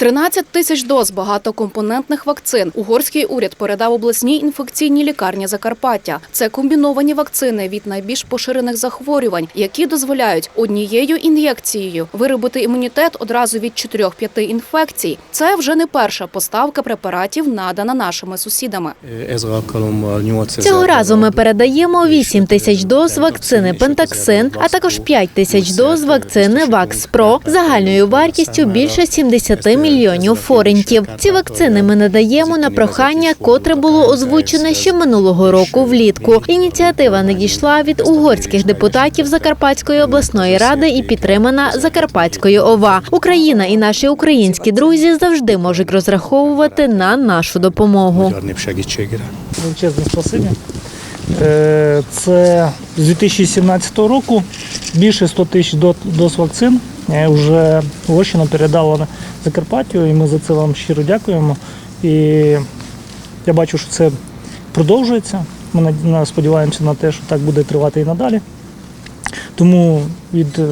13 тисяч доз багатокомпонентних вакцин угорський уряд передав обласній інфекційній лікарні Закарпаття. Це комбіновані вакцини від найбільш поширених захворювань, які дозволяють однією ін'єкцією виробити імунітет одразу від 4-5 інфекцій. Це вже не перша поставка препаратів, надана нашими сусідами. Ez alkalommal 8000 Цього разу ми передаємо 8 тисяч доз вакцини Пентаксин, а також 5 тисяч доз вакцини Вакспро загальною вартістю більше 70 мільйонів форентів. Ці вакцини ми надаємо на прохання, котре було озвучене ще минулого року влітку. Ініціатива надійшла від угорських депутатів Закарпатської обласної ради і підтримана Закарпатською ОВА. Україна і наші українські друзі завжди можуть розраховувати на нашу допомогу. Величезне спасибі. Е, Це з 2017 року більше 100 тисяч до- доз вакцин вже Лощина передала Закарпаттю, і ми за це вам щиро дякуємо. І я бачу, що це продовжується. Ми сподіваємося на те, що так буде тривати і надалі. Тому від е,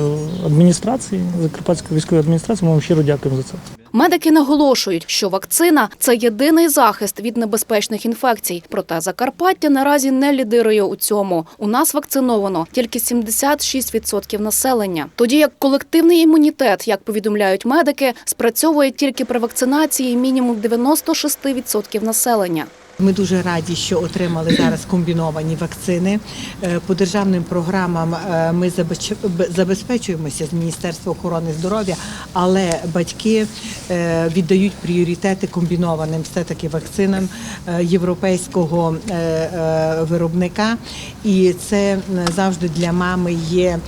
адміністрації, Закарпатської військової адміністрації, ми вам щиро дякуємо за це. Медики наголошують, що вакцина це єдиний захист від небезпечних інфекцій. Проте Закарпаття наразі не лідирує у цьому. У нас вакциновано тільки 76% населення. Тоді як колективний імунітет, як повідомляють медики, спрацьовує тільки при вакцинації мінімум 96% населення. Ми дуже раді, що отримали зараз комбіновані вакцини. Е, По державним програмам е, ми забезпечуємося з Міністерства охорони здоров'я, але батьки е, віддають пріоритети комбінованим все-таки вакцинам е, європейського виробника. І це завжди для мами є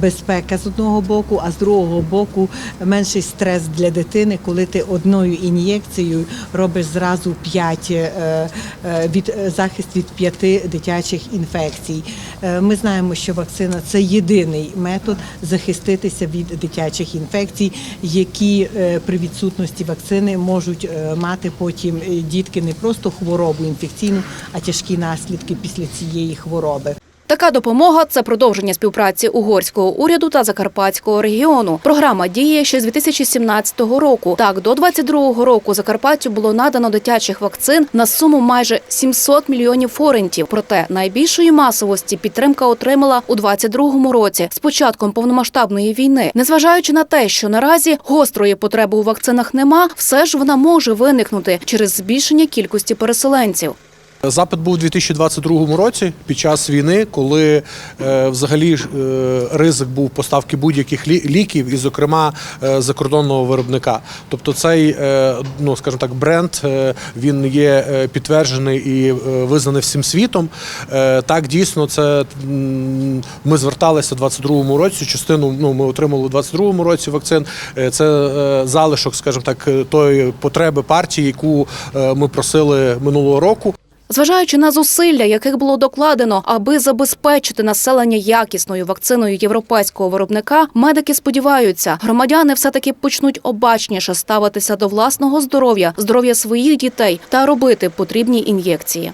безпека з одного боку, а з другого боку менший стрес для дитини, коли ти одною ін'єкцією робиш зразу 5 від е, захист від п'яти дитячих інфекцій. Е, Ми знаємо, що вакцина це єдиний метод захиститися від дитячих інфекцій, які е, при відсутності вакцини можуть е, мати потім е, дітки не просто хворобу інфекційну, а тяжкі наслідки після цієї хвороби. Така допомога це продовження співпраці угорського уряду та закарпатського регіону. Програма діє ще з 2017 року. Так, до 2022 року Закарпаттю було надано дитячих вакцин на суму майже 700 мільйонів форентів. Проте найбільшої масовості підтримка отримала у 2022 році з початком повномасштабної війни. Незважаючи на те, що наразі гострої потреби у вакцинах нема, все ж вона може виникнути через збільшення кількості переселенців. Запит був у 2022 році під час війни, коли е, взагалі е, ризик був поставки будь-яких лі- ліків, і, зокрема, е, закордонного виробника. Тобто цей, е, ну скажімо так, бренд е, він є е, підтверджений і е, визнаний всім світом. Е, так, дійсно, це ми зверталися у 22-му році. Частину ну ми отримали у 22-му році вакцин. Е, Це е, залишок, скажімо так, е, тої потреби партії, яку е, ми просили минулого року. Зважаючи на зусилля, яких було докладено, аби забезпечити населення якісною вакциною європейського виробника, медики сподіваються, громадяни все таки почнуть обачніше ставитися до власного здоров'я, здоров'я своїх дітей та робити потрібні ін'єкції.